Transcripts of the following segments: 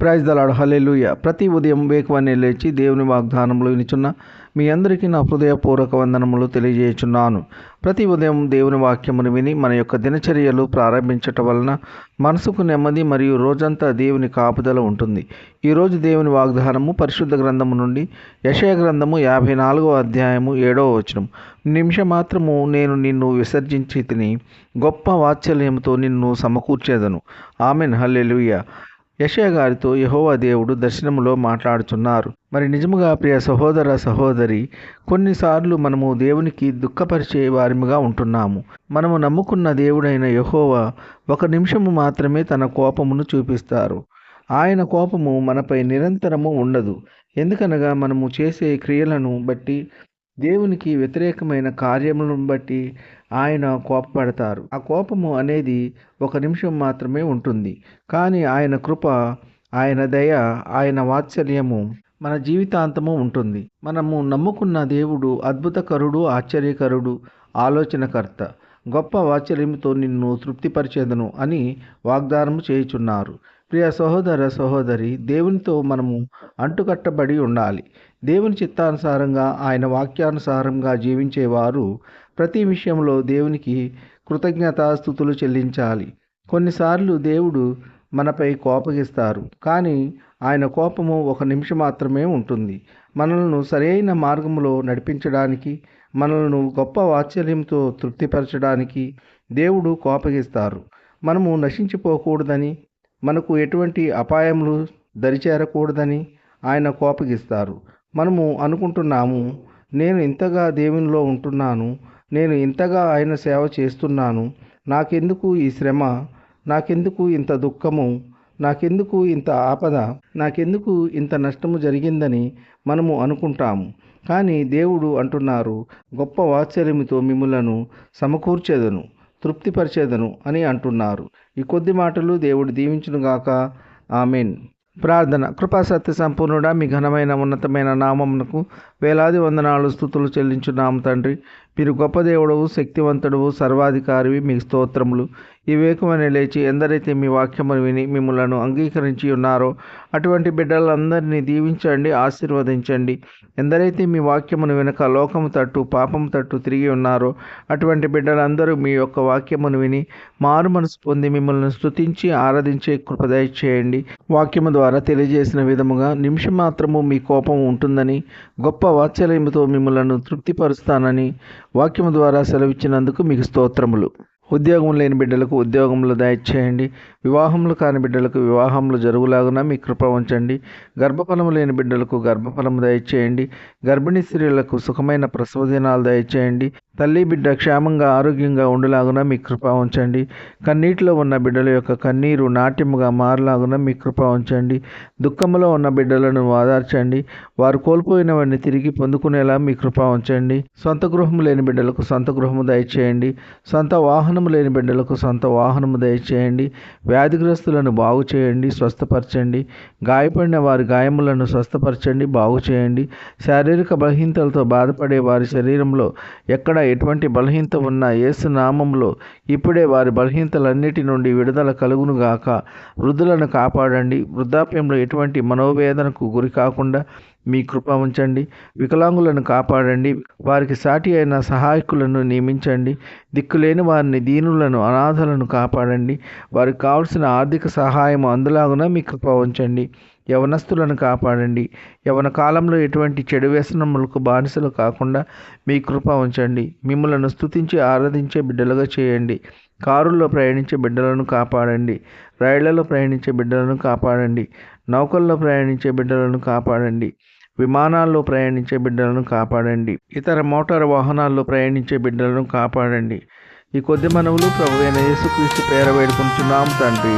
Praise దలాడు హల్లెలూయ. ప్రతి ఉదయం వేకువనే లేచి దేవుని వాగ్దానములు వినిచున్న మీ అందరికీ నా హృదయపూర్వక వందనములు తెలియజేయుచున్నాను. ప్రతి ఉదయం దేవుని వాక్యమును విని మన యొక్క దినచర్యలు ప్రారంభించటం వలన మనసుకు నెమ్మది మరియు రోజంతా దేవుని కాపుదల ఉంటుంది. ఈరోజు దేవుని వాగ్దానము పరిశుద్ధ గ్రంథము నుండి యశయ గ్రంథము యాభై నాలుగో అధ్యాయము ఏడవ వచనం. నిమిషమాత్రము నేను నిన్ను విసర్జించి తిని గొప్ప వాత్సల్యంతో నిన్ను సమకూర్చేదను. ఆమెన్. హల్లెలూయ. యశయ గారితో యహోవా దేవుడు దర్శనములో మాట్లాడుతున్నారు మరి నిజముగా ప్రియ సహోదర సహోదరి కొన్నిసార్లు మనము దేవునికి దుఃఖపరిచే వారిముగా ఉంటున్నాము. మనము నమ్ముకున్న దేవుడైన యహోవా ఒక నిమిషము మాత్రమే తన కోపమును చూపిస్తారు. ఆయన కోపము మనపై నిరంతరము ఉండదు. ఎందుకనగా మనము చేసే క్రియలను బట్టి దేవునికి వ్యతిరేకమైన కార్యములను బట్టి ఆయన కోపపడతారు. ఆ కోపము అనేది ఒక నిమిషం మాత్రమే ఉంటుంది. కానీ ఆయన కృప ఆయన దయ ఆయన వాత్సల్యము మన జీవితాంతము ఉంటుంది. మనము నమ్ముకున్న దేవుడు అద్భుతకరుడు ఆశ్చర్యకరుడు ఆలోచనకర్త గొప్ప వాత్సల్యంతో నిన్ను తృప్తిపరిచేదను అని వాగ్దానము చేయుచున్నారు. ప్రియ సహోదర సహోదరి దేవునితో మనము అంటుకట్టబడి ఉండాలి. దేవుని చిత్తానుసారంగా ఆయన వాక్యానుసారంగా జీవించేవారు ప్రతి విషయంలో దేవునికి కృతజ్ఞతాస్థుతులు చెల్లించాలి. కొన్నిసార్లు దేవుడు మనపై కోపగిస్తారు కానీ ఆయన కోపము ఒక నిమిషం మాత్రమే ఉంటుంది. మనలను సరైన మార్గంలో నడిపించడానికి మనలను గొప్ప వాత్సల్యంతో తృప్తిపరచడానికి దేవుడు కోపగిస్తారు. మనము నశించిపోకూడదని మనకు ఎటువంటి అపాయములు దరిచేరకూడదని ఆయన కోపగిస్తారు. మనము అనుకుంటున్నాము నేను ఇంతగా దేవునిలో ఉంటున్నాను నేను ఇంతగా ఆయన సేవ చేస్తున్నాను నాకెందుకు ఈ శ్రమ నాకెందుకు ఇంత దుఃఖము నాకెందుకు ఇంత ఆపద నాకెందుకు ఇంత నష్టము జరిగిందని మనము అనుకుంటాము. కానీ దేవుడు అంటున్నారు గొప్ప వాత్సల్యముతో మిమ్ములను సమకూర్చేదను. తృప్తిపరిచేదను అని అంటున్నారు. ఈ కొద్ది మాటలు దేవుడు దీవించునుగాక ఆమెన్. ప్రార్థన. కృపా సత్య సంపూర్ణుడా మీ ఘనమైన ఉన్నతమైన నామమునకు వేలాది వందనాలు స్థుతులు చెల్లించున్నాము తండ్రి. మీరు గొప్ప దేవుడవు శక్తివంతుడవు సర్వాధికారివి మీ స్తోత్రములు. ఈ వేకమని లేచి ఎందరైతే మీ వాక్యమును విని మిమ్మలను అంగీకరించి ఉన్నారో అటువంటి బిడ్డలందరినీ దీవించండి ఆశీర్వదించండి. ఎందరైతే మీ వాక్యమును వెనుక లోకము తట్టు పాపము తట్టు తిరిగి ఉన్నారో అటువంటి బిడ్డలందరూ మీ యొక్క వాక్యమును విని మారు మనసు పొంది మిమ్మల్ని స్తుతించి ఆరాధించే కృపదయ చేయండి వాక్యము ద్వారా తెలియజేసిన విధముగా నిమిషం మాత్రము మీ కోపం ఉంటుందని గొప్ప వాత్సల్యంతో మిమ్మలను తృప్తిపరుస్తానని వాక్యము ద్వారా సెలవిచ్చినందుకు మీకు స్తోత్రములు. ఉద్యోగం లేని బిడ్డలకు ఉద్యోగంలో దయచేయండి వివాహములు కాని బిడ్డలకు వివాహములు జరుగులాగున మీ కృప ఉంచండి. గర్భఫలము లేని బిడ్డలకు గర్భఫలము దయచేయండి గర్భిణీ స్త్రీలకు సుఖమైన ప్రసవ దినాలు దయచేయండి తల్లి బిడ్డ క్షేమంగా ఆరోగ్యంగా ఉండలాగున మీ కృప ఉంచండి. కన్నీటిలో ఉన్న బిడ్డల యొక్క కన్నీరు నాట్యముగా మారలాగున మీ కృప ఉంచండి. దుఃఖములో ఉన్న బిడ్డలను ఆదార్చండి వారు కోల్పోయినవన్నీ తిరిగి పొందుకునేలా మీ కృప ఉంచండి. సొంత గృహము లేని బిడ్డలకు సొంత గృహము దయచేయండి సొంత వాహనం వాహనము లేని బిడ్డలకు సొంత వాహనము దయచేయండి. వ్యాధిగ్రస్తులను బాగు చేయండి స్వస్థపరచండి. గాయపడిన వారి గాయములను స్వస్థపరచండి బాగు చేయండి. శారీరక బలహీనతలతో బాధపడే వారి శరీరంలో ఎక్కడ ఎటువంటి బలహీనత ఉన్నా యేసు నామంలో ఇప్పుడే వారి బలహీనతలన్నిటి నుండి విడుదల కలుగునుగాక వృద్ధులను కాపాడండి. వృద్ధాప్యంలో ఎటువంటి మనోవేదనకు గురి కాకుండా మీ కృప ఉంచండి. వికలాంగులను కాపాడండి. వారికి సాటి అయిన సహాయకులను నియమించండి. దిక్కులేని వారిని దీనులను అనాథలను కాపాడండి. వారికి కావలసిన ఆర్థిక సహాయం అందులాగున మీ కృప ఉంచండి. యవనస్తులను కాపాడండి. యవన కాలంలో ఎటువంటి చెడు వ్యసనములకు బానిసలు కాకుండా మీ కృప ఉంచండి. మిమ్మలను స్తుతించి ఆరాధించే బిడ్డలుగా చేయండి. కారుల్లో ప్రయాణించే బిడ్డలను కాపాడండి. రైళ్ళలో ప్రయాణించే బిడ్డలను కాపాడండి. నౌకల్లో ప్రయాణించే బిడ్డలను కాపాడండి. విమానాల్లో ప్రయాణించే బిడ్డలను కాపాడండి. ఇతర మోటార్ వాహనాల్లో ప్రయాణించే బిడ్డలను కాపాడండి. ఈ కొద్ది మనవులు ప్రభు అయిన యేసుక్రీస్తు పేర వేడుకుంటున్నాం తండ్రి.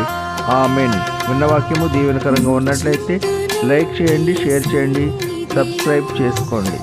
ఆమెన్. విన్న వాక్యము దీవెనకరంగా ఉన్నట్లయితే లైక్ చేయండి షేర్ చేయండి సబ్స్క్రైబ్ చేసుకోండి.